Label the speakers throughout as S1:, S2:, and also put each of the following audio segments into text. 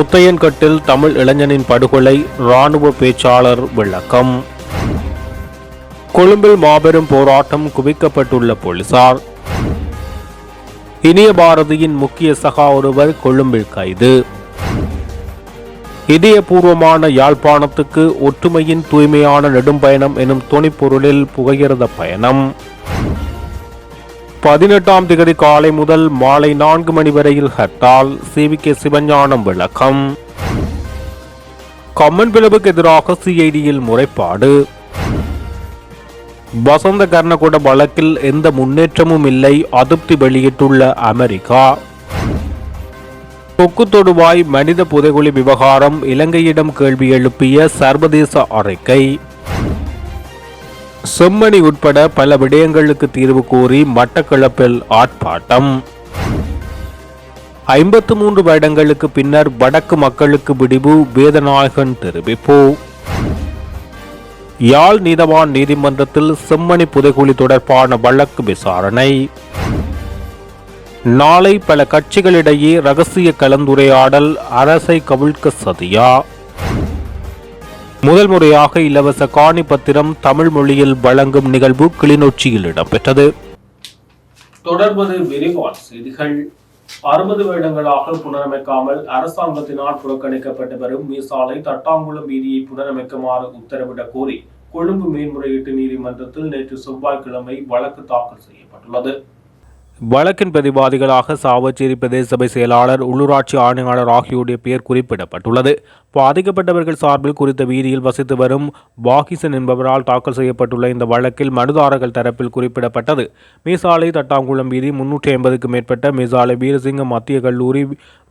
S1: முத்தையன்கட்டில் தமிழ் இளைஞனின் படுகொலை இராணுவ பேச்சாளர் விளக்கம். கொழும்பில் மாபெரும் போராட்டம் குவிக்கப்பட்டுள்ள போலீசார். இனிய பாரதியின் முக்கிய சகா ஒருவர் கொழும்பில் கைது. இதயபூர்வமான யாழ்ப்பாணத்துக்கு ஒற்றுமையின் தூய்மையான நெடும்பயணம் எனும் துணிப்பொருளில் புகையிரத பயணம். பதினெட்டாம் திகதி காலை முதல் மாலை நான்கு மணி வரையில் ஹர்த்தால் சிவிகே கே சிவஞானம் விளக்கம். கம்மன் பிளவுக்கு எதிராக சிஐடியில் முறைப்பாடு. வசந்த கர்ணகுட வழக்கில் எந்த முன்னேற்றமும் இல்லை அதிருப்தி வெளியிட்டுள்ள அமெரிக்கா. கொக்கு தொடுவாய் மனித புதைகுழி விவகாரம் இலங்கையிடம் கேள்வி எழுப்பிய சர்வதேச அறிக்கை. செம்மணி உட்பட பல விடயங்களுக்கு தீர்வு கோரி மட்டக்களப்பில் ஆர்ப்பாட்டம். ஐம்பத்து மூன்று வருடங்களுக்கு பின்னர் வடக்கு மக்களுக்கு விடிவு வேதநாயகன் தெரிவிப்பு. யாழ் நீதவான் நீதிமன்றத்தில் செம்மணி புதைகுழி தொடர்பான வழக்கு விசாரணை. நாளை பல கட்சிகளிடையே ரகசிய கலந்துரையாடல் அரசை கவிழ்க்க சதியா? முதல் முறையாக இலவச காணி பத்திரம் தமிழ் மொழியில் வழங்கும் நிகழ்வு கிளிநொச்சியில் இடம்பெற்றது. தொடர்பது விரிவான செய்திகள். அறுபது வருடங்களாக புனரமைக்காமல் அரசாங்கத்தினால் புறக்கணிக்கப்பட்டு வரும் மீசாலை தட்டாங்குளம் வீதியை புனரமைக்குமாறு உத்தரவிடக் கோரி கொழும்பு மேன்முறையீட்டு நீதிமன்றத்தில் நேற்று செவ்வாய்க்கிழமை வழக்கு தாக்கல் செய்யப்பட்டுள்ளது. வழக்கின் பிரதிவாதிகளாக சாவச்சேரி பிரதேச சபை செயலாளர் உள்ளூராட்சி ஆணையாளர் ஆகியோருடைய பெயர் குறிப்பிடப்பட்டுள்ளது. பாதிக்கப்பட்டவர்கள் சார்பில் குறித்த வீதியில் வசித்து வரும் வாகிசன் என்பவரால் தாக்கல் செய்யப்பட்டுள்ள இந்த வழக்கில் மனுதாரர்கள் தரப்பில் குறிப்பிடப்பட்டது. மீசாலை தட்டாங்குளம் வீதி முன்னூற்றி ஐம்பதுக்கு மேற்பட்ட மீசாலை வீரசிங்கம் மத்திய கல்லூரி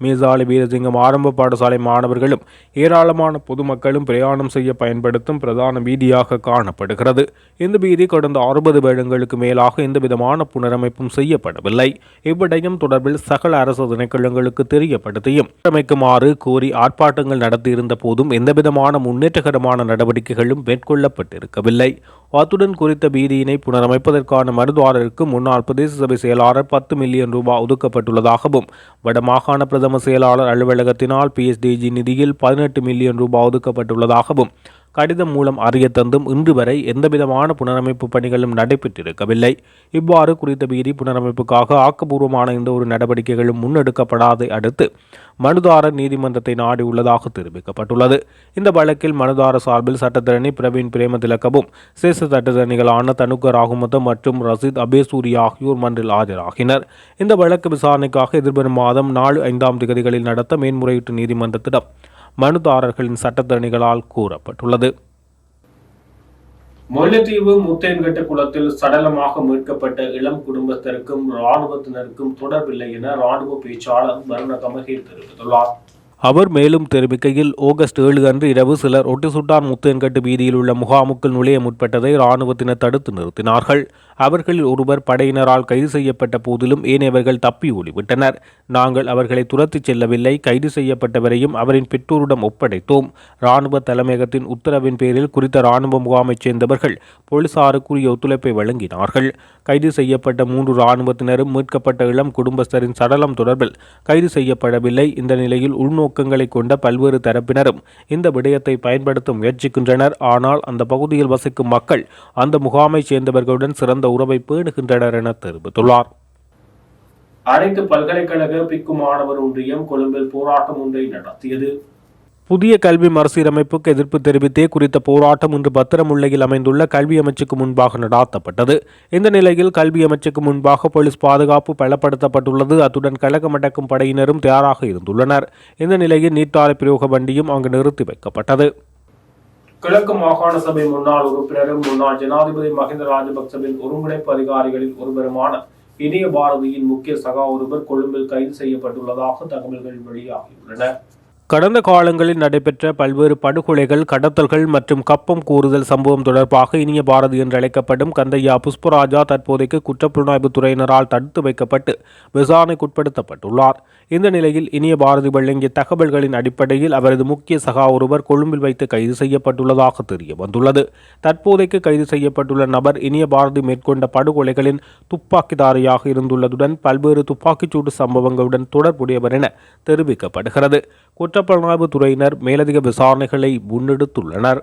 S1: மீசாலை வீரசிங்கம் ஆரம்ப பாடசாலை மாணவர்களும் ஏராளமான பொதுமக்களும் பிரயாணம் செய்ய பயன்படுத்தும் பிரதான வீதியாக காணப்படுகிறது. இந்த வீதி கடந்த அறுபது வருடங்களுக்கு மேலாக எந்தவிதமான புனரமைப்பும் செய்யப்படவில்லை. இவ்விடயம் தொடர்பில் சகல அரசு திணைக்களங்களுக்கு தெரியப்படுத்தியும் அமைக்குமாறு கோரி ஆர்ப்பாட்டங்கள் நடத்தி இருந்த போதும் எந்தவிதமான முன்னேற்றகரமான நடவடிக்கைகளும் மேற்கொள்ளப்பட்டிருக்கவில்லை. அத்துடன் குறித்த வீதியினை புனரமைப்பதற்கான மருதுவாரருக்கு முன்னாள் பிரதேச சபை செயலாளர் பத்து மில்லியன் ரூபாய் ஒதுக்கப்பட்டுள்ளதாகவும் வடமாகாண பிரதம செயலாளர் அலுவலகத்தினால் பிஎஸ்டிஜி நிதியில் பதினெட்டு மில்லியன் ரூபாய் ஒதுக்கப்பட்டுள்ளதாகவும் கடிதம் மூலம் அறிய தந்தும் இன்று வரை எந்தவிதமான புனரமைப்பு பணிகளும் நடைபெற்றிருக்கவில்லை. இவ்வாறு குறித்த வீதி புனரமைப்புக்காக ஆக்கப்பூர்வமான எந்த ஒரு நடவடிக்கைகளும் முன்னெடுக்கப்படாதை அடுத்து மனுதாரர் நீதிமன்றத்தை நாடியுள்ளதாக தெரிவிக்கப்பட்டுள்ளது. இந்த வழக்கில் மனுதாரர் சார்பில் சட்டத்தரணி பிரவீன் பிரேமதிலக்கவும் சேச சட்டத்தரணிகளான தனுக்க ராகுமத மற்றும் ரசீத் அபேசூரி ஆகியோர் மன்றில் ஆஜராகினர். இந்த வழக்கு விசாரணைக்காக எதிர்வரும் மாதம் நாலு ஐந்தாம் திகதிகளில் நடத்த மேன்முறையீட்டு நீதிமன்றத்திடம் மனுதாரர்களின் சட்டத்தரணிகளால் கூறப்பட்டுள்ளது. முல்லைத்தீவு முத்தேன்கட்டு குளத்தில் சடலமாக மீட்கப்பட்ட இளம் குடும்பத்திற்கும் இராணுவத்தினருக்கும் தொடர்பில்லை என இராணுவ பேச்சாளர் வருண கமகேல் தெரிவித்துள்ளார். அவர் மேலும் தெரிவிக்கையில் ஆகஸ்ட் ஏழு அன்று இரவு சிலர் ஒட்டிசுட்டான் முத்தேன்கட்டு வீதியில் உள்ள முகாமுக்குள் நுழைய முற்பட்டதை இராணுவத்தினர் தடுத்து நிறுத்தினார்கள். அவர்களில் ஒருவர் படையினரால் கைது செய்யப்பட்ட போதிலும் ஏனையவர்கள் தப்பி ஓடிவிட்டனர். நாங்கள் அவர்களை துரத்திச் செல்லவில்லை கைது செய்யப்பட்டவரையும் அவரின் பெற்றோரிடம் ஒப்படைத்தோம். இராணுவ தலைமையகத்தின் உத்தரவின் பேரில் குறித்த இராணுவ முகாமைச் சேர்ந்தவர்கள் போலீசாருக்குரிய ஒத்துழைப்பை வழங்கினார்கள். கைது செய்யப்பட்ட மூன்று இராணுவத்தினரும் மீட்கப்பட்ட இளம் குடும்பஸ்தரின் சடலம் தொடர்பில் கைது செய்யப்படவில்லை. இந்த நிலையில் நோக்கங்களை கொண்ட பல்வேறு தரப்பினரும் இந்த விடயத்தை பயன்படுத்த முயற்சிக்கின்றனர். ஆனால் அந்த பகுதியில் வசிக்கும் மக்கள் அந்த முகாமைச் சேர்ந்தவர்களுடன் சிறந்த உறவை பேணுகின்றனர் என தெரிவித்துள்ளார். அனைத்து பல்கலைக்கழக பிக்கு மாணவர் ஒன்றியம் கொழும்பில் போராட்டம் ஒன்றை நடத்தியது. புதிய கல்வி மறுசீரமைப்புக்கு எதிர்ப்பு தெரிவித்தே குறித்த போராட்டம் இன்று பத்திரமுல்லையில் அமைந்துள்ள கல்வி அமைச்சுக்கு முன்பாக நடாத்தப்பட்டது. இந்த நிலையில் கல்வி அமைச்சுக்கு முன்பாக போலீஸ் பாதுகாப்பு பலப்படுத்தப்பட்டுள்ளது. அத்துடன் கழகம் அடக்கும் படையினரும் தயாராக இருந்துள்ளனர். இந்த நிலையில் நீட்டாலை பிரயோக வண்டியும் அங்கு நிறுத்தி வைக்கப்பட்டது. கிழக்கு மாகாண சபை முன்னாள் உறுப்பினரும் முன்னாள் ஜனாதிபதி மஹிந்த ராஜபக்சவின் ஒருங்கிணைப்பு அதிகாரிகளில் ஒருவருமான இணைய பாரதியின் முக்கிய சகா ஒருவர் கொழும்பில் கைது செய்யப்பட்டுள்ளதாக தகவல்கள் வெளியாகியுள்ளன. கடந்த காலங்களில் நடைபெற்ற பல்வேறு படுகொலைகள் கடத்தல்கள் மற்றும் கப்பம் கூறுதல் சம்பவம் தொடர்பாக இனிய பாரதி என்று அழைக்கப்படும் கந்தையா புஷ்பராஜா தற்போதைக்கு குற்றப்புலனாய்வு துறையினரால் தடுத்து வைக்கப்பட்டு விசாரணைக்குட்படுத்தப்பட்டுள்ளார். இந்த நிலையில் இனிய பாரதி வழங்கிய தகவல்களின் அடிப்படையில் அவரது முக்கிய சகா ஒருவர் கொழும்பில் வைத்து கைது செய்யப்பட்டுள்ளதாக தெரிய வந்துள்ளது. தற்போதைக்கு கைது செய்யப்பட்டுள்ள நபர் இனிய பாரதி மேற்கொண்ட படுகொலைகளின் துப்பாக்கிதாரியாக இருந்துள்ளதுடன் பல்வேறு துப்பாக்கிச்சூடு சம்பவங்களுடன் தொடர்புடையவர் என தெரிவிக்கப்படுகிறது. குற்றப்புலனாய்வு துறையினர் மேலதிக விசாரணைகளை முன்னெடுத்துள்ளனர்.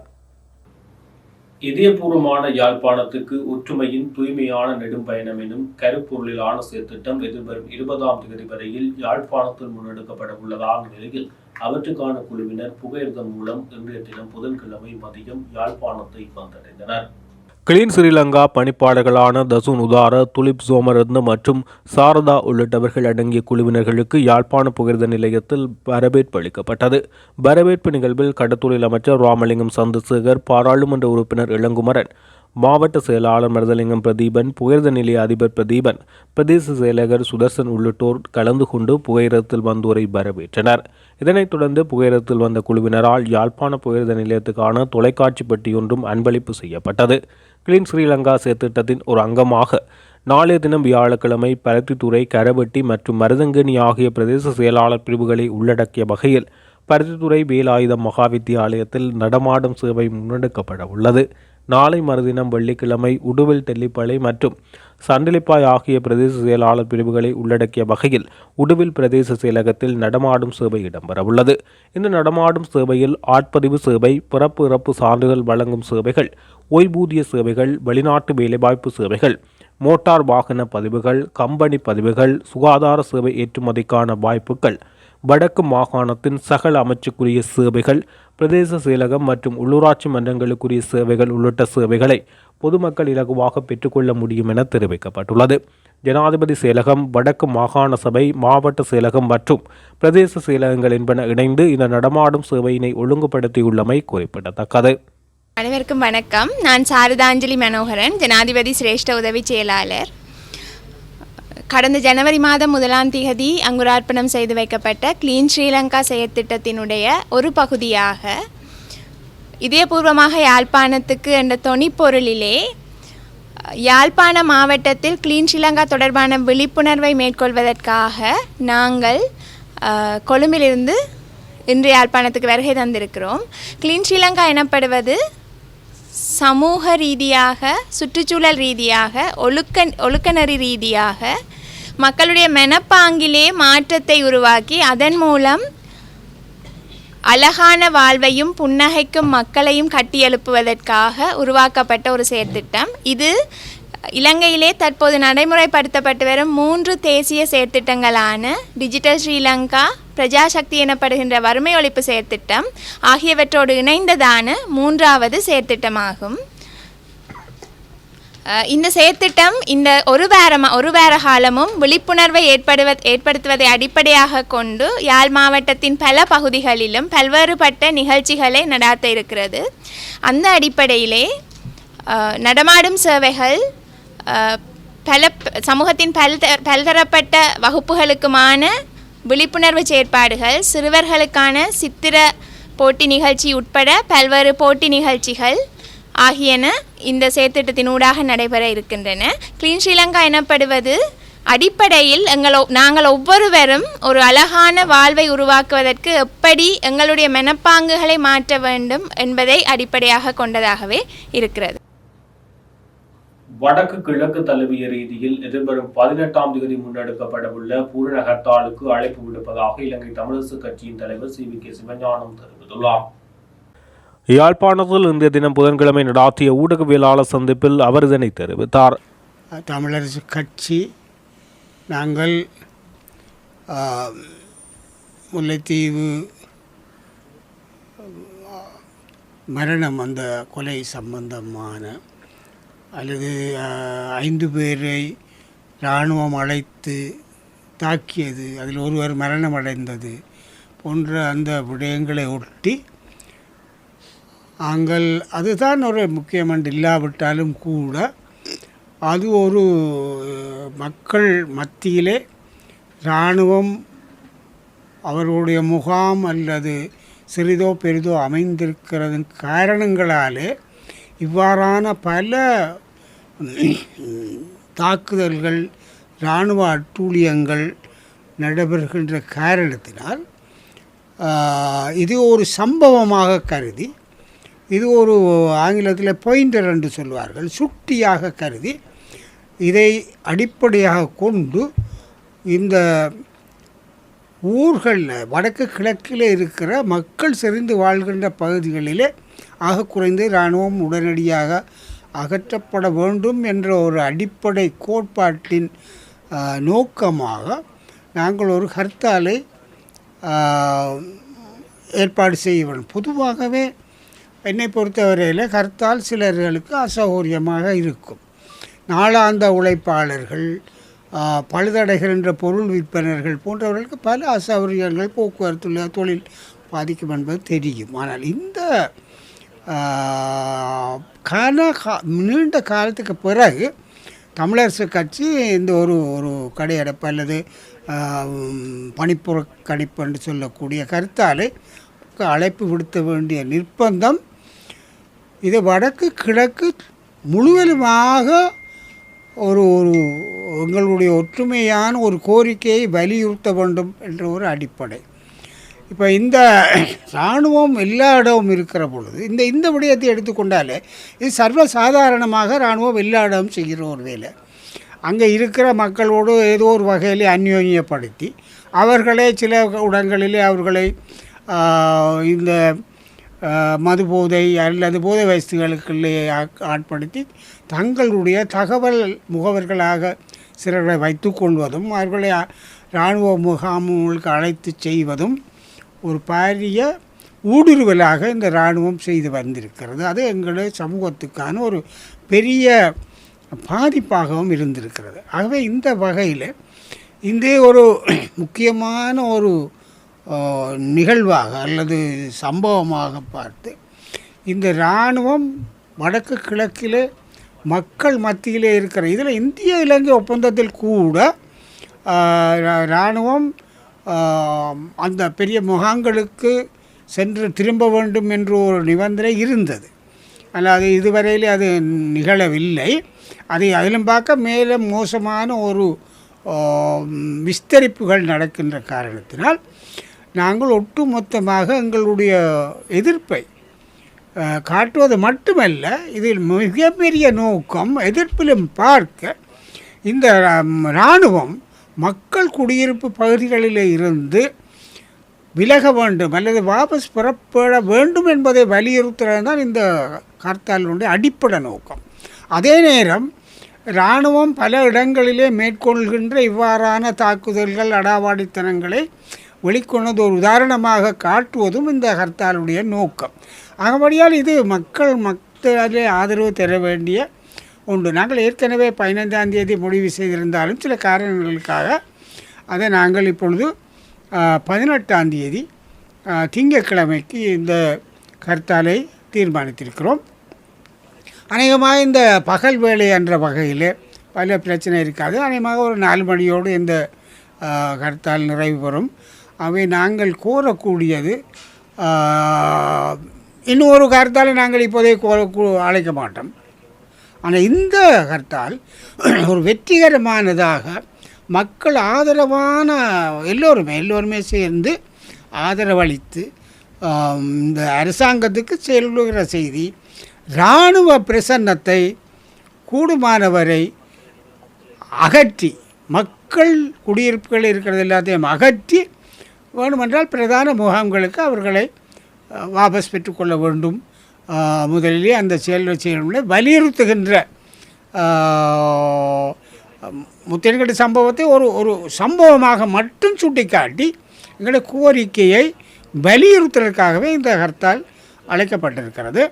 S1: இதயபூர்வமான யாழ்ப்பாணத்துக்கு ஒற்றுமையின் தூய்மையான நெடும் பயணம் எனும் கருப்பொருளிலான செயற்திட்டம் எதிர்வரும் இருபதாம் தேதி வரையில் யாழ்ப்பாணத்தில் முன்னெடுக்கப்பட உள்ளதான நிலையில் அவற்றுக்கான குழுவினர் புகையிரதம் மூலம் இன்றைய தினம் புதன்கிழமை மதியம் யாழ்ப்பாணத்தை வந்தடைந்தனர். கிளீன் ஸ்ரீலங்கா பணிப்பாளர்களான தசுன் உதார துலிப் சோமரத்ன மற்றும் சாரதா உள்ளிட்டவர்கள் அடங்கிய குழுவினர்களுக்கு யாழ்ப்பாண புகிர்த நிலையத்தில் வரவேற்பு அளிக்கப்பட்டது. வரவேற்பு நிகழ்வில் கடத்தொழில் அமைச்சர் ராமலிங்கம் சந்திரசேகர் பாராளுமன்ற உறுப்பினர் இளங்குமரன் மாவட்ட செயலாளர் மருதலிங்கம் பிரதீபன் புகையிரத நிலைய அதிபர் பிரதீபன் பிரதேச செயலகர் சுதர்சன் உள்ளிட்டோர் கலந்து கொண்டு புகையிரத்தில் வந்தோரை வரவேற்றனர். இதனைத் தொடர்ந்து புகையிரத்தில் வந்த குழுவினரால் யாழ்ப்பாண புகையிரத நிலையத்துக்கான தொலைக்காட்சி பெட்டியொன்றும் அன்பளிப்பு செய்யப்பட்டது. கிளீன் ஸ்ரீலங்கா செயற்திட்டத்தின் ஒரு அங்கமாக நாளைய தினம் வியாழக்கிழமை பருத்தித்துறை கரவெட்டி மற்றும் மருதங்கனி ஆகிய பிரதேச செயலாளர் பிரிவுகளை உள்ளடக்கிய வகையில் பருத்தித்துறை வேலாயுதம் மகா வித்தியாலயத்தில் நடமாடும் சேவை முன்னெடுக்கப்பட உள்ளது. நாளை மறுதினம் வெள்ளிக்கிழமை உடுவில் தெல்லிப்பளை மற்றும் சண்டிலிப்பாய் ஆகிய பிரதேச செயலாளர் பிரிவுகளை உள்ளடக்கிய வகையில் உடுவில் பிரதேச செயலகத்தில் நடமாடும் சேவை இடம்பெறவுள்ளது. இந்த நடமாடும் சேவையில் ஆட்பதிவு சேவை பிறப்பு இறப்பு சான்றிதழ் வழங்கும் சேவைகள் ஓய்வூதிய சேவைகள் வெளிநாட்டு வேலைவாய்ப்பு சேவைகள் மோட்டார் வாகன பதிவுகள் கம்பெனி பதிவுகள் சுகாதார சேவை ஏற்றுமதிக்கான வாய்ப்புகள் வடக்கு மாகாணத்தின் சகல அமைச்சுக்குரிய சேவைகள் பிரதேச செயலகம் மற்றும் உள்ளூராட்சி மன்றங்களுக்குரிய சேவைகள் உள்ளிட்ட சேவைகளை பொதுமக்கள் இலகுவாக பெற்றுக்கொள்ள முடியும் என தெரிவிக்கப்பட்டுள்ளது. ஜனாதிபதி செயலகம் வடக்கு மாகாண சபை மாவட்ட செயலகம் மற்றும் பிரதேச செயலகங்கள் என்பன இணைந்து இந்த நடமாடும் சேவையினை ஒழுங்குபடுத்தியுள்ளமை குறிப்பிடத்தக்கது.
S2: அனைவருக்கும் வணக்கம். நான் சாரதாஞ்சலி மனோகரன் ஜனாதிபதி சிரேஷ்ட உதவி செயலாளர். கடந்த ஜனவரி மாதம் முதலாம் திகதி அங்குரார்ப்பணம் செய்து வைக்கப்பட்ட கிளீன் ஸ்ரீலங்கா செயற்திட்டத்தினுடைய ஒரு பகுதியாக இதயபூர்வமாக யாழ்ப்பாணத்துக்கு என்ற தொனிப்பொருளிலே யாழ்ப்பாண மாவட்டத்தில் கிளீன் ஸ்ரீலங்கா தொடர்பான விழிப்புணர்வை மேற்கொள்வதற்காக நாங்கள் கொழும்பிலிருந்து இன்று யாழ்ப்பாணத்துக்கு வருகை தந்திருக்கிறோம். கிளீன் ஸ்ரீலங்கா எனப்படுவது சமூக ரீதியாக சுற்றுச்சூழல் ரீதியாக ஒழுக்க ஒழுக்கநெறி ரீதியாக மக்களுடைய மனப்பாங்கிலே மாற்றத்தை உருவாக்கி அதன் மூலம் அழகான வாழ்வையும் புன்னகைக்கும் மக்களையும் கட்டியெழுப்புவதற்காக உருவாக்கப்பட்ட ஒரு செயற்திட்டம். இது இலங்கையிலே தற்போது நடைமுறைப்படுத்தப்பட்டு வரும் மூன்று தேசிய செயற்திட்டங்களான டிஜிட்டல் ஸ்ரீலங்கா பிரஜாசக்தி எனப்படுகின்ற வறுமை ஒழிப்பு செயற்திட்டம் ஆகியவற்றோடு இணைந்ததான மூன்றாவது செயற்திட்டமாகும். இந்த செயற்திட்டம் இந்த ஒரு வாரமா ஒரு வார காலமும் விழிப்புணர்வை ஏற்படுவ ஏற்படுத்துவதை அடிப்படையாக கொண்டு யாழ் மாவட்டத்தின் பல பகுதிகளிலும் பல்வேறுபட்ட நிகழ்ச்சிகளை நடாத்த இருக்கிறது. அந்த அடிப்படையிலே நடமாடும் சேவைகள் பல சமூகத்தின் பல்த பல்தரப்பட்ட வகுப்புகளுக்குமான விழிப்புணர்வு செயற்பாடுகள் சிறுவர்களுக்கான சித்திர போட்டி நிகழ்ச்சி உட்பட பல்வேறு போட்டி நிகழ்ச்சிகள் ஆகியன இந்த செயற்திட்டத்தினூடாக நடைபெற இருக்கின்றன. கிளீன் ஸ்ரீலங்கா எனப்படுவது அடிப்படையில் எங்கள் நாங்கள் ஒவ்வொருவரும் ஒரு அழகான வாழ்வை உருவாக்குவதற்கு எப்படி எங்களுடைய மனப்பாங்குகளை மாற்ற வேண்டும் என்பதை அடிப்படையாக கொண்டதாகவே இருக்கிறது.
S1: வடக்கு கிழக்கு தழுவிய ரீதியில் எதிர்வரும் பதினெட்டாம் தேதி முன்னெடுக்கப்படவுள்ள பூரண ஹர்த்தாலுக்கு அழைப்பு விடுப்பதாக இலங்கை தமிழரசு கட்சியின் தலைவர் சி வி கே சிவஞானம் தெரிவித்துள்ளார். யாழ்ப்பாணத்தில் இன்றைய தினம் புதன்கிழமை நடாத்திய ஊடகவியலாளர் சந்திப்பில் அவர் இதனை தெரிவித்தார்.
S3: தமிழரசு கட்சி நாங்கள் முல்லைத்தீவு மரணம் அந்த கொலை சம்பந்தமான அல்லது ஐந்து பேரை இராணுவம் அழைத்து தாக்கியது அதில் ஒருவர் மரணம் அடைந்தது போன்ற அந்த விடயங்களை ஒட்டி நாங்கள் அதுதான் ஒரு முக்கியமன்று இல்லாவிட்டாலும் கூட அது ஒரு மக்கள் மத்தியிலே இராணுவம் அவர்களுடைய முகாம் அல்லது சிறிதோ பெரிதோ அமைந்திருக்கிறது காரணங்களாலே இவ்வாறான பல தாக்குதல்கள் இராணுவ அட்டூழியங்கள் நடைபெறுகின்ற காரணத்தினால் இது ஒரு சம்பவமாக கருதி இது ஒரு ஆங்கிலத்தில் பாயிண்டர் என்று சொல்வார்கள். சுட்டியாக கருதி இதை அடிப்படையாக கொண்டு இந்த ஊர்களில் வடக்கு கிழக்கில் இருக்கிற மக்கள் செறிந்து வாழ்கின்ற பகுதிகளிலே ஆக குறைந்து இராணுவம் உடனடியாக அகற்றப்பட வேண்டும் என்ற ஒரு அடிப்படை கோட்பாட்டின் நோக்கமாக நாங்கள் ஒரு ஹர்த்தாலை ஏற்பாடு செய்வோம் பொதுவாகவே என்னை பொறுத்தவரையில் கருத்தால் சிலர்களுக்கு அசௌகரியமாக இருக்கும். நாளாந்த உழைப்பாளர்கள் பழுதடைகள் பழுதடைகின்ற பொருள் விற்பனர்கள் போன்றவர்களுக்கு பல அசௌகரியங்கள் போக்குவரத்து தொழில் பாதிக்கும் என்பது தெரியும். ஆனால் இந்த ஆ, கன கா நீண்ட காலத்துக்கு பிறகு தமிழரசு கட்சி இந்த ஒரு ஒரு கடையடைப்பு அல்லது பணிப்புற கணிப்பு என்று சொல்லக்கூடிய கருத்தாலே அழைப்பு விடுத்த வேண்டிய நிர்பந்தம் இது வடக்கு கிழக்கு முழுவதுமாக ஒரு ஒரு எங்களுடைய ஒற்றுமையான ஒரு கோரிக்கையை வலியுறுத்த வேண்டும் என்ற ஒரு அடிப்படை. இப்போ இந்த இராணுவம் எல்லா இடமும் இருக்கிற பொழுது இந்த இந்த விடயத்தை எடுத்துக்கொண்டாலே இது சர்வசாதாரணமாக இராணுவம் எல்லா இடமும் செய்கிற ஒரு வேலை. அங்கே இருக்கிற மக்களோடு ஏதோ ஒரு வகையில் அந்யோன்யப்படுத்தி அவர்களே சில இடங்களிலே அவர்களை இந்த மது போதை அல்லது போதை வயசுகளுக்குள்ளே ஆட்- ஆட்படுத்தி தங்களுடைய தகவல் முகவர்களாக சிலரை வைத்துக்கொள்வதும் அவர்களை இராணுவ முகாம்களுக்கு அழைத்து செய்வதும் ஒரு பாரிய ஊடுருவலாக இந்த இராணுவம் செய்து வந்திருக்கிறது. அது எங்களுடைய சமூகத்துக்கான ஒரு பெரிய பாதிப்பாகவும் இருந்திருக்கிறது. ஆகவே இந்த வகையில் இந்த ஒரு முக்கியமான ஒரு நிகழ்வாக அல்லது சம்பவமாக பார்த்து இந்த இராணுவம் வடக்கு கிழக்கிலே மக்கள் மத்தியிலே இருக்கிற இதில் இந்திய இலங்கை ஒப்பந்தத்தில் கூட இராணுவம் அந்த பெரிய முகாம்களுக்கு சென்று திரும்ப வேண்டும் என்ற ஒரு நிபந்தனை இருந்தது. ஆனால் அது இதுவரையிலே அது நிகழவில்லை. அதை அதிலும் பார்க்க மேலும் மோசமான ஒரு விஸ்தரிப்புகள் நடக்கின்ற காரணத்தினால் நாங்கள் ஒட்டுமொத்தமாக எங்களுடைய எதிர்ப்பை காட்டுவது மட்டுமல்ல இதில் மிகப்பெரிய நோக்கம் எதிர்ப்பிலும் பார்க்க இந்த இராணுவம் மக்கள் குடியிருப்பு பகுதிகளில் இருந்து விலக வேண்டும் அல்லது வாபஸ் பெறப்பட வேண்டும் என்பதை வலியுறுத்துறது தான் இந்த கார்த்தாலுடைய அடிப்படை நோக்கம். அதே நேரம் இராணுவம் பல இடங்களிலே மேற்கொள்கின்ற இவ்வாறான தாக்குதல்கள் அடாவாடித்தனங்களை வெளிக்கொண்டது ஒரு உதாரணமாக காட்டுவதும் இந்த ஹர்த்தாலுடைய நோக்கம். ஆகபடியால் இது மக்கள் மக்களே ஆதரவு தர வேண்டிய உண்டு நாங்கள் ஏற்கனவே பதினைந்தாம் தேதி முடிவு செய்திருந்தாலும் சில காரணங்களுக்காக அதை நாங்கள் இப்பொழுது பதினெட்டாம் தேதி திங்கட்கிழமைக்கு இந்த கர்த்தாலை தீர்மானித்திருக்கிறோம். அநேகமாக இந்த பகல் வேலை என்ற வகையில் பல பிரச்சனை இருக்காது. அநேகமாக ஒரு நாலு மணியோடு இந்த கர்த்தால் நிறைவு பெறும். அவை நாங்கள் கூறக்கூடியது இன்னொரு கருத்தால் நாங்கள் இப்போதே அழைக்க மாட்டோம். ஆனால் இந்த கருத்தால் ஒரு வெற்றிகரமானதாக மக்கள் ஆதரவான எல்லோருமே எல்லோருமே சேர்ந்து ஆதரவளித்து இந்த அரசாங்கத்துக்கு செல்லுகிற செய்தி இராணுவ பிரசன்னத்தை கூடுமானவரை அகற்றி மக்கள் குடியிருப்புகள் இருக்கிறது எல்லாத்தையும் அகற்றி வேண்டுமென்றால் பிரதான முகாம்களுக்கு அவர்களை வாபஸ் பெற்றுக்கொள்ள வேண்டும். முதலிலேயே முதலிலே அந்த செயல் செயல்களை வலியுறுத்துகின்ற அஹ், சம்பவத்தை ஒரு ஒரு சம்பவமாக மட்டும் சுட்டிக்காட்டி எங்களுடைய கோரிக்கையை வலியுறுத்துவதற்காகவே இந்த ஹர்த்தால் அழைக்கப்பட்டிருக்கிறது.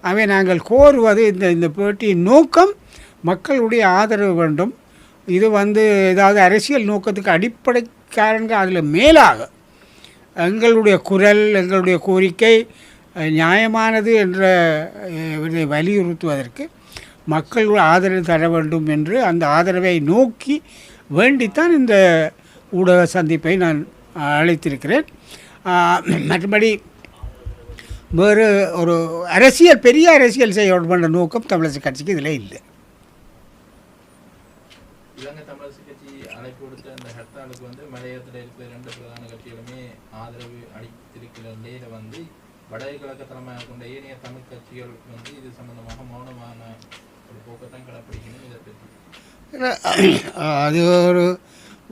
S3: அவை நாங்கள் கோருவது இந்த இந்த பேட்டியின் நோக்கம் மக்களுடைய ஆதரவு வேண்டும். இது வந்து ஏதாவது அரசியல் நோக்கத்துக்கு அடிப்படை காரணங்கள் அதில் மேலாக எங்களுடைய குரல் எங்களுடைய கோரிக்கை நியாயமானது என்ற இதை வலியுறுத்துவதற்கு மக்கள் ஆதரவு தர வேண்டும் என்று அந்த ஆதரவை நோக்கி வேண்டித்தான் இந்த ஊடக சந்திப்பை நான் அழைத்திருக்கிறேன். மற்றபடி வேறு ஒரு அரசியல் பெரிய அரசியல் செய்ய வேண்டும் என்ற நோக்கம் தமிழரசு கட்சிக்கு இதில் இல்லை
S4: இலங்கை தமிழரசு கட்சி அழைப்பு விடுத்த அந்த ஹர்த்தாலுக்கு வந்து மலையத்தில் இருக்கிற ரெண்டு பிரதான கட்சிகளுமே ஆதரவு அளித்திருக்கிற நிலையில வந்து வடக்கு கிழக்கு தலைமையாக கொண்ட ஏனைய தமிழ் வந்து இது சம்பந்தமாக மௌனமான ஒரு போக்கத்தான் கடைப்பிடிக்கணும். இதை பற்றி.
S3: அது ஒரு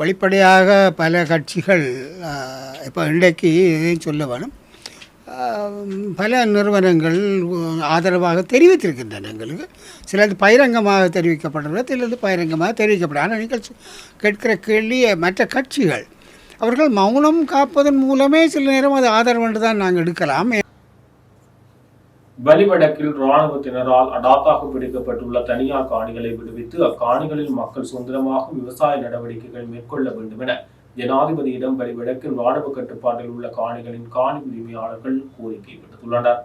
S3: வெளிப்படையாக பல கட்சிகள் இப்போ இன்றைக்கு இதையும் சொல்ல வேணும். பல நிறுவனங்கள் ஆதரவாக தெரிவித்திருக்கின்றன எங்களுக்கு. சிலது பகிரங்கமாக தெரிவிக்கப்படுறது சிலது பகிரங்கமாக தெரிவிக்கப்படும். ஆனால் நீங்கள் கேட்கிற கேள்வி மற்ற கட்சிகள் அவர்கள் மௌனம் காப்பதன் மூலமே சில நேரம் அது ஆதரவு என்று தான் நாங்கள் எடுக்கலாம்.
S1: வலிவடக்கில் இராணுவத்தினரால் அடாத்தாக பிடிக்கப்பட்டுள்ள தனியார் காணிகளை விடுவித்து அக்காணிகளில் மக்கள் சுதந்திரமாக விவசாய நடவடிக்கைகள் மேற்கொள்ள வேண்டும் என ஜனாதிபதியிடம் வலிவடக்கில் இராணுவ கட்டுப்பாட்டில் உள்ள காணிகளின் காணி உரிமையாளர்கள் கோரிக்கை விடுத்துள்ளனர்.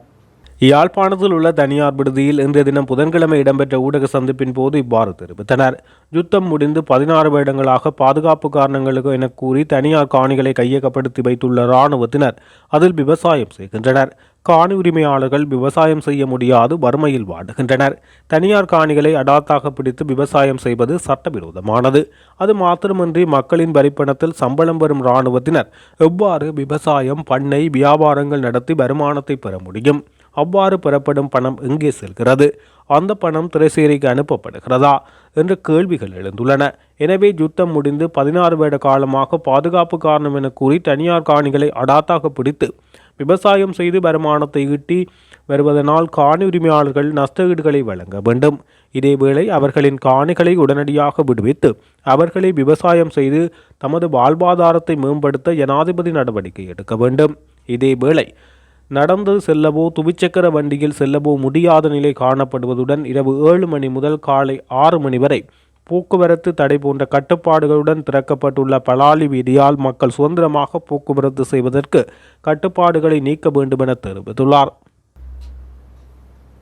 S1: யாழ்ப்பாணத்தில் உள்ள தனியார் விடுதியில் இன்றைய தினம் புதன்கிழமை இடம்பெற்ற ஊடக சந்திப்பின் போது இவ்வாறு தெரிவித்தனர். யுத்தம் முடிந்து பதினாறு வருடங்களாக பாதுகாப்பு காரணங்களுக்கு என கூறி தனியார் காணிகளை கையகப்படுத்தி வைத்துள்ள இராணுவத்தினர் அதில் விவசாயம் செய்கின்றனர். காணி உரிமையாளர்கள் விவசாயம் செய்ய முடியாது வறுமையில் வாடுகின்றனர். தனியார் காணிகளை அடாத்தாக பிடித்து விவசாயம் செய்வது சட்டவிரோதமானது. அது மாத்திரமின்றி மக்களின் வரிப்பணத்தில் சம்பளம் வரும் இராணுவத்தினர் எவ்வாறு விவசாயம் பண்ணை வியாபாரங்கள் நடத்தி வருமானத்தை பெற முடியும்? அவ்வாறு பெறப்படும் பணம் எங்கே செல்கிறது? அந்த பணம் திரைசேரிக்கு அனுப்பப்படுகிறதா? என்ற கேள்விகள் எழுந்துள்ளன. எனவே யுத்தம் முடிந்து பதினாறு வருட காலமாக பாதுகாப்பு காரணம் என கூறி தனியார் காணிகளை அடாத்தாக பிடித்து விவசாயம் செய்து வருமானத்தை ஈட்டி வருவதனால் காணி உரிமையாளர்கள் நஷ்டஈடுகளை வழங்க வேண்டும். இதேவேளை அவர்களின் காணிகளை உடனடியாக விடுவித்து அவர்களை விவசாயம் செய்து தமது வாழ்வாதாரத்தை மேம்படுத்த ஜனாதிபதி நடவடிக்கை எடுக்க வேண்டும். இதேவேளை நடந்து செல்லவோ துவிச்சக்கர வண்டியில் செல்லவோ முடியாத நிலை காணப்படுவதுடன் இரவு ஏழு மணி முதல் காலை ஆறு மணி வரை போக்குவரத்து தடை போன்ற கட்டுப்பாடுகளுடன் திறக்கப்பட்டுள்ள பலாலி வீதியால் மக்கள் சுதந்திரமாக போக்குவரத்து செய்வதற்கு கட்டுப்பாடுகளை நீக்க வேண்டும் என தெரிவித்துள்ளார்.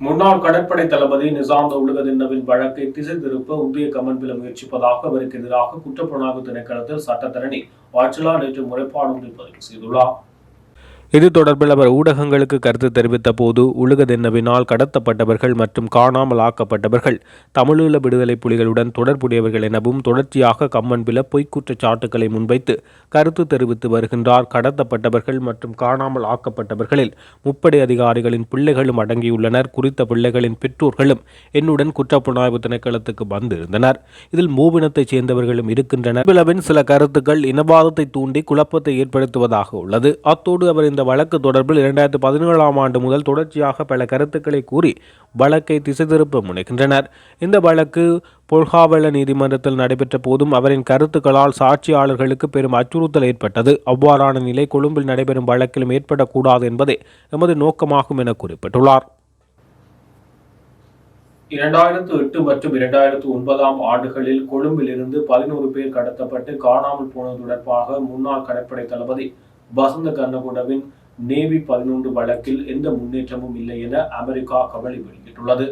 S1: முன்னாள் கடற்படை தளபதி நிசாந்த உலகதின்னவின் வழக்கை திசை திருப்ப உதய கமன்பில முயற்சிப்பதாக அவருக்கு எதிராக குற்றப்புலனாய்வு திணைக்களத்தில் சட்டத்தரணி வாட்சலா நேற்று முறைப்பாடு ஒன்றை பதிவு செய்துள்ளார். இது தொடர்பில் அவர் ஊடகங்களுக்கு கருத்து தெரிவித்த போது உலகதென்னவினால் கடத்தப்பட்டவர்கள் மற்றும் காணாமல் ஆக்கப்பட்டவர்கள் தமிழீழ விடுதலை புலிகளுடன் தொடர்புடையவர்கள் எனவும் தொடர்ச்சியாக கம்மன்பில பொய்க் குற்றச்சாட்டுக்களை முன்வைத்து கருத்து தெரிவித்து வருகின்றார். கடத்தப்பட்டவர்கள் மற்றும் காணாமல் ஆக்கப்பட்டவர்களில் முப்படை அதிகாரிகளின் பிள்ளைகளும் அடங்கியுள்ளனர். குறித்த பிள்ளைகளின் பெற்றோர்களும் என்னுடன் குற்றப்புலனாய்வு திணைக்களத்துக்கு வந்திருந்தனர். இதில் மூவினத்தைச் சேர்ந்தவர்களும் இருக்கின்றனர். பிளவின் சில கருத்துக்கள் இனவாதத்தை தூண்டி குழப்பத்தை ஏற்படுத்துவதாக உள்ளது. அத்தோடு அவர் இந்த வழக்கு தொடர்பில் இரண்டாயிரத்து பதினேழாம் ஆண்டு முதல் தொடர்ச்சியாக பல கருத்துக்களை கூறி வழக்கை திசை திருப்ப முனைகின்றனர். இந்த வழக்கு பொல்காவல நீதிமன்றத்தில் நடைபெற்ற போதும் அவரின் கருத்துக்களால் சாட்சியாளர்களுக்கு பெரும் அச்சுறுத்தல் ஏற்பட்டது. அவ்வாறான நிலை கொழும்பில் நடைபெறும் வழக்கிலும் ஏற்படக்கூடாது என்பதே எமது நோக்கமாகும் என குறிப்பிட்டுள்ளார். இரண்டாயிரத்து எட்டு மற்றும் இரண்டாயிரத்து ஒன்பதாம் ஆண்டுகளில் கொழும்பில் இருந்து பதினோரு பேர் கடத்தப்பட்டு காணாமல் போனது தொடர்பாக முன்னாள் கடற்படை தளபதி வசந்த கர்ணகுடவின் நேவி பதினொன்று வழக்கில் எந்த முன்னேற்றமும் இல்லை என அமெரிக்கா கவலை வெளியிட்டுள்ளது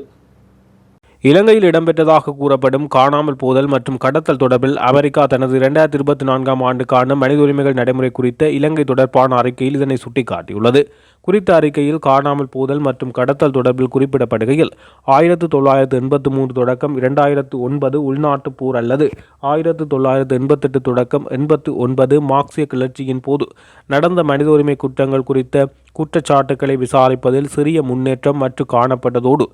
S1: இலங்கையில் இடம்பெற்றதாக கூறப்படும் காணாமல் போதல் மற்றும் கடத்தல் தொடர்பில் அமெரிக்கா தனது இரண்டாயிரத்தி இருபத்தி நான்காம் ஆண்டுக்கான மனித உரிமைகள் நடைமுறை குறித்த இலங்கை தொடர்பான அறிக்கையில் இதனை சுட்டிக்காட்டியுள்ளது. குறித்த அறிக்கையில் காணாமல் போதல் மற்றும் கடத்தல் தொடர்பில் குறிப்பிடப்படுகையில் ஆயிரத்து தொள்ளாயிரத்து எண்பத்து மூன்று தொடக்கம் இரண்டாயிரத்து ஒன்பது உள்நாட்டு போர் அல்லது ஆயிரத்து தொள்ளாயிரத்து எண்பத்தெட்டு தொடக்கம் எண்பத்து ஒன்பது மார்க்சிய கிளர்ச்சியின் போது நடந்த மனித உரிமை குற்றங்கள் குறித்த குற்றச்சாட்டுக்களை விசாரிப்பதில் சிறிய முன்னேற்றம் மற்றும் காணப்பட்டதோடு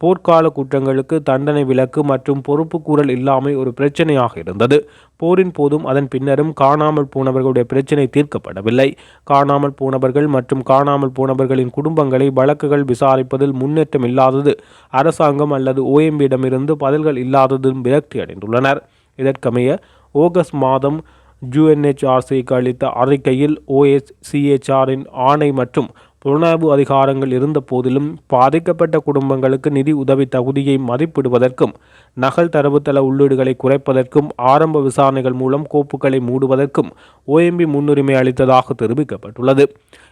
S1: போர்க்கால குற்றங்களுக்கு தண்டனை விலக்கு மற்றும் பொறுப்புக்கூறல் இல்லாமை ஒரு பிரச்சனையாக இருந்தது. போரின் போதும் அதன் பின்னரும் காணாமல் போனவர்களுடைய பிரச்சினை தீர்க்கப்படவில்லை. காணாமல் போனவர்கள் மற்றும் காணாமல் போனவர்களின் குடும்பங்களை வழக்குகள் விசாரிப்பதில் முன்னேற்றம் இல்லாதது அரசாங்கம் அல்லது ஓஎம்பியிடமிருந்து பதில்கள் இல்லாததும் விரக்தி அடைந்துள்ளனர். இதற்கமைய ஆகஸ்ட் மாதம் யுஎன்ஹெச்ஆர்சிக்கு அளித்த அறிக்கையில் ஓஎஸ்சிஹெச்ஆரின் ஆணை மற்றும் புலனாய்வு அதிகாரங்கள் இருந்த போதிலும் பாதிக்கப்பட்ட குடும்பங்களுக்கு நிதி உதவி தகுதியை மதிப்பிடுவதற்கும் நகல் தரவுத்தள உள்ளீடுகளை குறைப்பதற்கும் ஆரம்ப விசாரணைகள் மூலம் கோப்புகளை மூடுவதற்கும் ஓஎம்பி முன்னுரிமை அளித்ததாக தெரிவிக்கப்பட்டுள்ளது.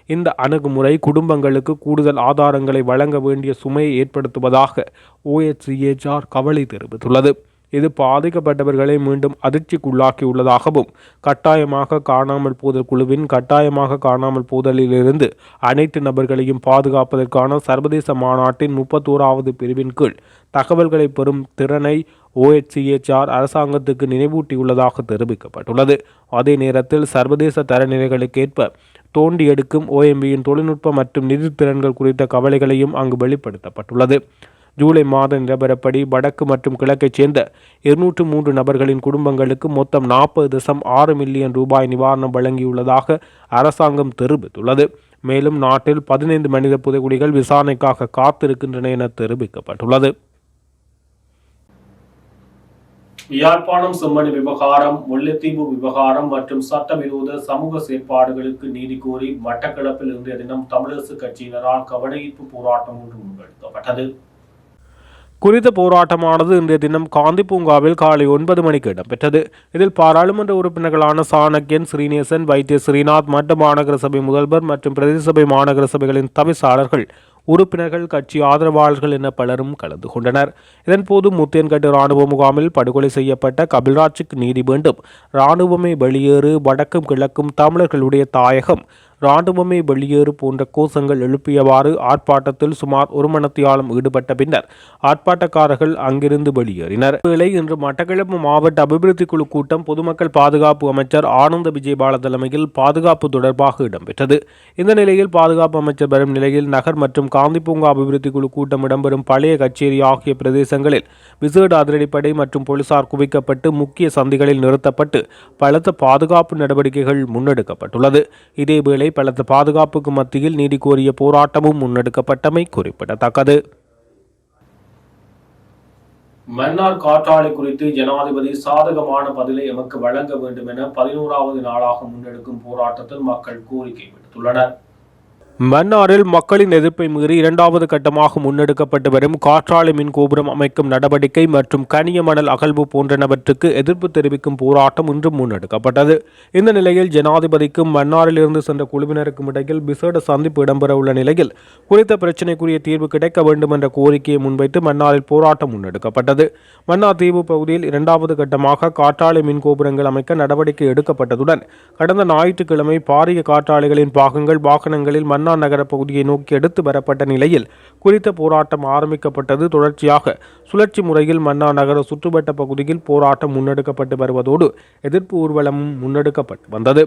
S1: இந்த அணுகுமுறை குடும்பங்களுக்கு கூடுதல் ஆதாரங்களை வழங்க வேண்டிய சுமையை ஏற்படுத்துவதாக ஓஎச்சிஎச்ஆர் கவலை தெரிவித்துள்ளது. இது பாதிக்கப்பட்டவர்களை மீண்டும் அதிர்ச்சிக்குள்ளாக்கியுள்ளதாகவும் கட்டாயமாக காணாமல் போதல் குழுவின் கட்டாயமாக காணாமல் போதலிலிருந்து அனைத்து நபர்களையும் பாதுகாப்பதற்கான சர்வதேச மாநாட்டின் முப்பத்தோராவது பிரிவின் கீழ் தகவல்களை பெறும் திறனை ஓஎச்சிஎச்ஆர் அரசாங்கத்துக்கு நினைவூட்டியுள்ளதாக தெரிவிக்கப்பட்டுள்ளது. அதே நேரத்தில் சர்வதேச தரநிலைகளுக்கேற்ப தோண்டி எடுக்கும் ஓஎம்பியின் தொழில்நுட்ப மற்றும் நிதி திறன்கள் குறித்த கவலைகளையும் அங்கு வெளிப்படுத்தப்பட்டுள்ளது. ஜூலை மாத நிலவரப்படி வடக்கு மற்றும் கிழக்கைச் சேர்ந்த இருநூற்று மூன்று நபர்களின் குடும்பங்களுக்கு மொத்தம் நாற்பது தசம் ஆறு மில்லியன் ரூபாய் நிவாரணம் வழங்கியுள்ளதாக அரசாங்கம் தெரிவித்துள்ளது. மேலும் நாட்டில் பதினைந்து மனித புதைகுடிகள் விசாரணைக்காக காத்திருக்கின்றன என தெரிவிக்கப்பட்டுள்ளது. யாழ்ப்பாணம் செம்மணி விவகாரம் முல்லைத்தீவு விவகாரம் மற்றும் சட்டவிரோத சமூக செயற்பாடுகளுக்கு நீதி கோரி மட்டக்களப்பில் இன்றைய தினம் தமிழரசு கட்சியினரால் கவனஈர்ப்பு போராட்டம் ஒன்று முன்னெடுக்கப்பட்டது. குறித்த போராட்டமானது இன்றைய தினம் காந்தி பூங்காவில் காலை ஒன்பது மணிக்கு இடம்பெற்றது. இதில் பாராளுமன்ற உறுப்பினர்களான சாணக்கியன் ஸ்ரீநேசன் வைத்திய ஸ்ரீநாத் மட்ட மாநகர சபை முதல்வர் மற்றும் பிரதேச சபை மாநகர சபைகளின் தவிசாளர்கள் உறுப்பினர்கள் கட்சி ஆதரவாளர்கள் என பலரும் கலந்து கொண்டனர். இதன்போது முத்தேன்கட்டு இராணுவ முகாமில் படுகொலை செய்யப்பட்ட கபில்ராஜுக்கு நீதி வேண்டும். இராணுவமே வெளியேறு வடக்கும் கிழக்கும் தமிழர்களுடைய தாயகம் இராணுவமே வெளியேறு போன்ற கோஷங்கள் எழுப்பியவாறு ஆர்ப்பாட்டத்தில் சுமார் ஒரு மணத்தியாலம் ஈடுபட்ட பின்னர் ஆர்ப்பாட்டக்காரர்கள் அங்கிருந்து வெளியேறினர். வேளை இன்று மட்டக்களப்பு மாவட்ட அபிவிருத்தி குழு கூட்டம் பொதுமக்கள் பாதுகாப்பு அமைச்சர் ஆனந்த விஜயபால தலைமையில் பாதுகாப்பு தொடர்பாக இடம்பெற்றது. இந்த நிலையில் பாதுகாப்பு அமைச்சர் வரும் நிலையில் நகர் மற்றும் காந்தி பூங்கா அபிவிருத்தி குழு கூட்டம் இடம்பெறும் பழைய கச்சேரி ஆகிய பிரதேசங்களில் விசேட அதிரடிப்படை மற்றும் போலீசார் குவிக்கப்பட்டு முக்கிய சந்திகளில் நிறுத்தப்பட்டு பலத்த பாதுகாப்பு நடவடிக்கைகள் முன்னெடுக்கப்பட்டுள்ளது. இதேவேளை பலத்த பாதுகாப்புக்கு மத்தியில் நீதி கோரிய போராட்டமும் முன்னெடுக்கப்பட்டமை குறிப்பிடத்தக்கது. மன்னார் காற்றாலை குறித்து ஜனாதிபதி சாதகமான பதிலை எமக்கு வழங்க வேண்டும் என பதினோராவது நாளாக முன்னெடுக்கும் போராட்டத்தில் மக்கள் கோரிக்கை விடுத்துள்ளனர். மன்னாரில் மக்களின் எதிர்ப்பை மீறி இரண்டாவது கட்டமாக முன்னெடுக்கப்பட்டு வரும் காற்றாலை மின் கோபுரம் அமைக்கும் நடவடிக்கை மற்றும் கனிய மணல் அகழ்வு போன்றனவற்றுக்கு எதிர்ப்பு தெரிவிக்கும் போராட்டம் இன்று முன்னெடுக்கப்பட்டது. இந்த நிலையில் ஜனாதிபதிக்கும் மன்னாரில் இருந்து சென்ற குழுவினருக்கும் இடையில் விசேட சந்திப்பு இடம்பெறவுள்ள நிலையில் குறித்த பிரச்சினைக்குரிய தீர்வு கிடைக்க வேண்டும் என்ற கோரிக்கையை முன்வைத்து மன்னாரில் போராட்டம் முன்னெடுக்கப்பட்டது. மன்னார் தீவு பகுதியில் இரண்டாவது கட்டமாக காற்றாலை மின் கோபுரங்கள் அமைக்க நடவடிக்கை எடுக்கப்பட்டதுடன் கடந்த ஞாயிற்றுக்கிழமை பாரிய காற்றாலைகளின் பாகங்கள் வாகனங்களில் அண்ணா நகர பகுதியை நோக்கி எடுத்து வரப்பட்ட நிலையில் குறித்த போராட்டம் ஆரம்பிக்கப்பட்டது தொடர்ச்சியாக. சுழற்சி முறையில் மன்னா நகர சுற்றுவட்ட பகுதியில் போராட்டம் முன்னெடுக்கப்பட்டு வருவதோடு எதிர்ப்பு ஊர்வலமும் முன்னெடுக்கப்பட்டு வந்தது.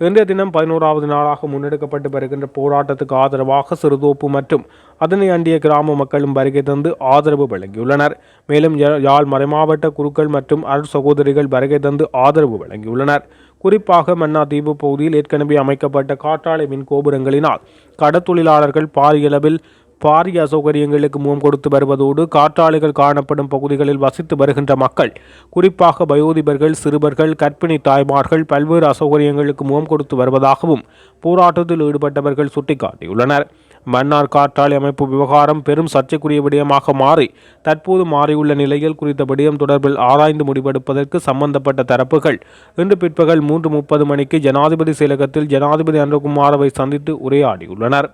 S1: இன்றைய தினம் பதினோராவது நாளாக முன்னெடுக்கப்பட்டு வருகின்ற போராட்டத்துக்கு ஆதரவாக சிறுதோப்பு மற்றும் அதனை அண்டிய கிராம மக்களும் வருகை தந்து ஆதரவு வழங்கியுள்ளனர். மேலும் யா- யாழ் மறைமாவட்ட குருக்கள் மற்றும் அருள் சகோதரிகள் வருகை தந்து ஆதரவு வழங்கியுள்ளனர். குறிப்பாக மன்னா தீவு பகுதியில் ஏற்கனவே அமைக்கப்பட்ட காற்றாலை மின் கோபுரங்களினால் கடத்தொழிலாளர்கள் பாரியளவில் பாரிய அசௌகரியங்களுக்கு முகம் கொடுத்து வருவதோடு காற்றாலைகள் காணப்படும் பகுதிகளில் வசித்து வருகின்ற மக்கள் குறிப்பாக வயோதிபர்கள் சிறுவர்கள் கர்ப்பிணி தாய்மார்கள் பல்வேறு அசௌகரியங்களுக்கு முகம் கொடுத்து வருவதாகவும் போராட்டத்தில் ஈடுபட்டவர்கள் சுட்டிக்காட்டியுள்ளனர். மன்னார் காற்றாலை அமைப்பு விவகாரம் பெரும் சர்ச்சைக்குரிய விடயமாக மாறி தற்போது மாறியுள்ள நிலையில் குறித்த விடயம் தொடர்பில் ஆராய்ந்து முடிவெடுப்பதற்கு சம்பந்தப்பட்ட தரப்புகள் இன்று பிற்பகல் மூன்று முப்பது மணிக்கு ஜனாதிபதி செயலகத்தில் ஜனாதிபதி அன்றகுமாரவை சந்தித்து உரையாடியுள்ளனர்.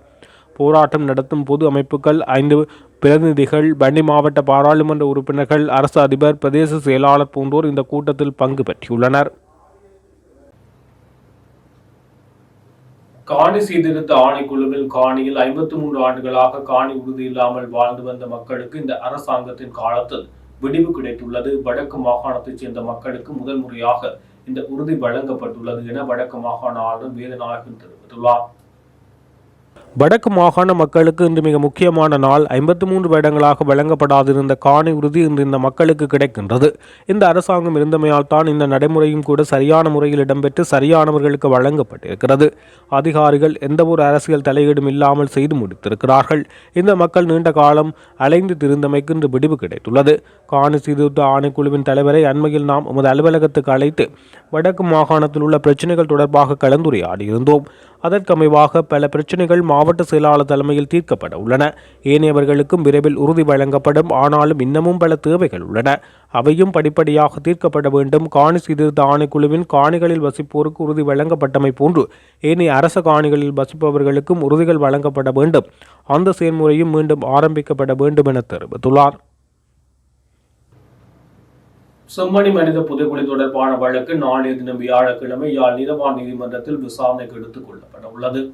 S1: போராட்டம் நடத்தும் பொது அமைப்புகள் ஐந்து பிரதிநிதிகள் பண்டி மாவட்ட பாராளுமன்ற உறுப்பினர்கள் அரசு அதிபர் பிரதேச செயலாளர் போன்றோர் இந்த கூட்டத்தில் பங்கு பெற்றுள்ளனர். காணி சீர்திருத்த ஆணைக்குழுவில் காணியில் ஐம்பத்தி மூன்று ஆண்டுகளாக காணி உறுதி இல்லாமல் வாழ்ந்து வந்த மக்களுக்கு இந்த அரசாங்கத்தின் காலத்தில் விடிவு கிடைத்துள்ளது. வடக்கு மாகாணத்தைச் சேர்ந்த மக்களுக்கு முதல் முறையாக இந்த உறுதி வழங்கப்பட்டுள்ளது என வடக்கு மாகாண ஆளுநர் வேதநாயகன் தெரிவித்துள்ளார். வடக்கு மாகாண மக்களுக்கு இன்று மிக முக்கியமான நாள். ஐம்பத்தி மூன்று வருடங்களாக வழங்கப்படாதிருந்த காணி உறுதி இன்று இந்த மக்களுக்கு கிடைக்கின்றது. இந்த அரசாங்கம் இருந்தமையால் தான் இந்த நடைமுறையும் கூட சரியான முறையில் இடம்பெற்று சரியானவர்களுக்கு வழங்கப்பட்டிருக்கிறது. அதிகாரிகள் எந்த ஒரு அரசியல் தலையீடும் இல்லாமல் செய்து முடித்திருக்கிறார்கள். இந்த மக்கள் நீண்ட காலம் அலைந்து திருந்தமைக்கு இன்று விடிவு கிடைத்துள்ளது. காணி சீர்திருத்த ஆணைக்குழுவின் தலைவரை அண்மையில் நாம் உமது அலுவலகத்துக்கு அழைத்து வடக்கு மாகாணத்தில் உள்ள பிரச்சனைகள் தொடர்பாக கலந்துரையாடியிருந்தோம். அதற்கமைவாக பல பிரச்சனைகள் மாவட்ட செயலாளர் தலைமையில் தீர்க்கப்பட உள்ளன. ஏனையவர்களுக்கும் விரைவில் உறுதி வழங்கப்படும். ஆனாலும் இன்னமும் பல தேவைகள் உள்ளன. அவையும் படிப்படியாக தீர்க்கப்பட வேண்டும். காணி சீர்திருத்த ஆணைக்குழுவின் காணிகளில் வசிப்போருக்கு உறுதி வழங்கப்பட்டமை போன்று ஏனைய அரச காணிகளில் வசிப்பவர்களுக்கும் உறுதிகள் வழங்கப்பட வேண்டும். அந்த செயல்முறையும் மீண்டும் ஆரம்பிக்கப்பட வேண்டும் என தெரிவித்துள்ளார். செம்மணி மனித புதைக்குழி தொடர்பான வழக்கு நாளைய தினம் வியாழக்கிழமை யாழ் நீதவான் நீதிமன்றத்தில் விசாரணைக்கு எடுத்துக் கொள்ளப்பட உள்ளது.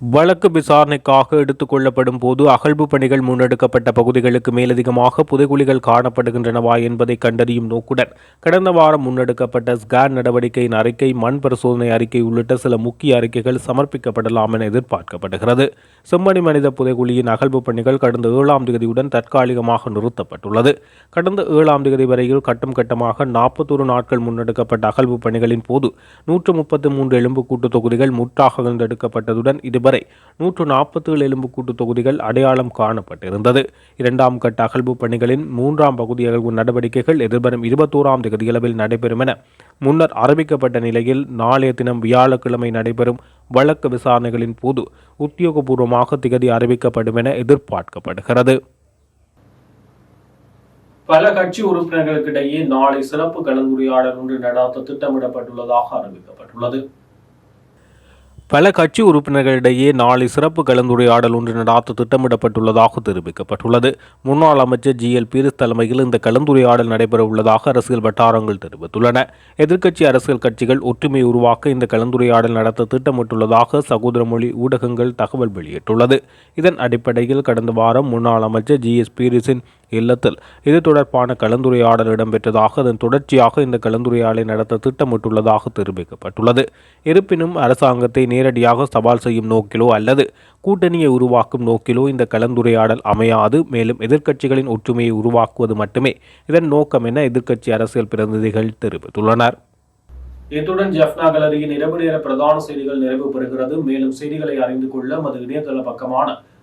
S1: வழக்கு விசாரணைக்காக எடுத்துக் கொள்ளப்படும் போது அகழ்வு பணிகள் முன்னெடுக்கப்பட்ட பகுதிகளுக்கு மேலதிகமாக புதைகுழிகள் காணப்படுகின்றனவா என்பதை கண்டறியும் நோக்குடன் கடந்த வாரம் முன்னெடுக்கப்பட்ட ஸ்கேன் நடவடிக்கையின் அறிக்கை மண் பரிசோதனை அறிக்கை உள்ளிட்ட சில முக்கிய அறிக்கைகள் சமர்ப்பிக்கப்படலாம் என எதிர்பார்க்கப்படுகிறது. செம்மணி மனித புதைக்குழியின் அகழ்வு பணிகள் கடந்த ஏழாம் தேதியுடன் தற்காலிகமாக நிறுத்தப்பட்டுள்ளது. கடந்த ஏழாம் தேதி வரையில் கட்டம் கட்டமாக நாற்பத்தொரு நாட்கள் முன்னெடுக்கப்பட்ட அகழ்வு பணிகளின் போது நூற்று முப்பத்தி மூன்று எலும்புக்கூட்டு தொகுதிகள் முற்றாக அகழ்ந்தெடுக்கப்பட்டதுடன் இதுவரை நூற்று நாற்பத்தேழு எலும்புக்கூட்டு தொகுதிகள் அடையாளம் காணப்பட்டிருந்தது. இரண்டாம் கட்ட அகழ்வு பணிகளின் மூன்றாம் பகுதி அகழ்வு நடவடிக்கைகள் எதிர்வரும் இருபத்தோராம் தேதியளவில் நடைபெறும் என முன்னர் அறிவிக்கப்பட்ட நிலையில் நாளைய தினம் வியாழக்கிழமை நடைபெறும் வழக்கு விசாரணைகளின் போது உத்தியோகபூர்வமாக திகதி அறிவிக்கப்படும் என எதிர்பார்க்கப்படுகிறது. பல கட்சி உறுப்பினர்களுக்கிடையே நாளை சிறப்பு கலந்துரையாடல் ஒன்று நடாத்த திட்டமிடப்பட்டுள்ளதாக அறிவிக்கப்பட்டுள்ளது. பல கட்சி உறுப்பினர்களிடையே நாளை சிறப்பு கலந்துரையாடல் ஒன்று நடாத்த திட்டமிடப்பட்டுள்ளதாக தெரிவிக்கப்பட்டுள்ளது. முன்னாள் அமைச்சர் ஜி. எல். பீரிஸ் தலைமையில் இந்த கலந்துரையாடல் நடைபெறவுள்ளதாக அரசியல் வட்டாரங்கள் தெரிவித்துள்ளன. எதிர்க்கட்சி அரசியல் கட்சிகள் ஒற்றுமை உருவாக்க இந்த கலந்துரையாடல் நடத்த திட்டமிட்டுள்ளதாக சகோதரமொழி ஊடகங்கள் தகவல் வெளியிட்டுள்ளது. இதன் அடிப்படையில் கடந்த வாரம் முன்னாள் அமைச்சர் ஜி. எஸ். பீரிஸின் இல்லத்தில். இது தொடர்பான கலந்துரையாடல் இடம்பெற்றதாக அதன் தொடர்ச்சியாக இந்த கலந்துரையாடலை நடத்த திட்டமிட்டுள்ளதாக தெரிவிக்கப்பட்டுள்ளது. இருப்பினும் அரசாங்கத்தை நேரடியாக சவால் செய்யும் நோக்கிலோ அல்லது கூட்டணியை உருவாக்கும் நோக்கிலோ இந்த கலந்துரையாடல் அமையாது. மேலும் எதிர்க்கட்சிகளின் ஒற்றுமையை உருவாக்குவது மட்டுமே இதன் நோக்கம் என எதிர்க்கட்சி அரசியல் பிரதிநிதிகள் தெரிவித்துள்ளனர். இத்துடன் ஜெஃப்னா கலரியின் இரவு நேர பிரதான செய்திகள் நிறைவு பெறுகிறது. மேலும் செய்திகளை அறிந்து கொள்ள மது இணையதள பக்கமான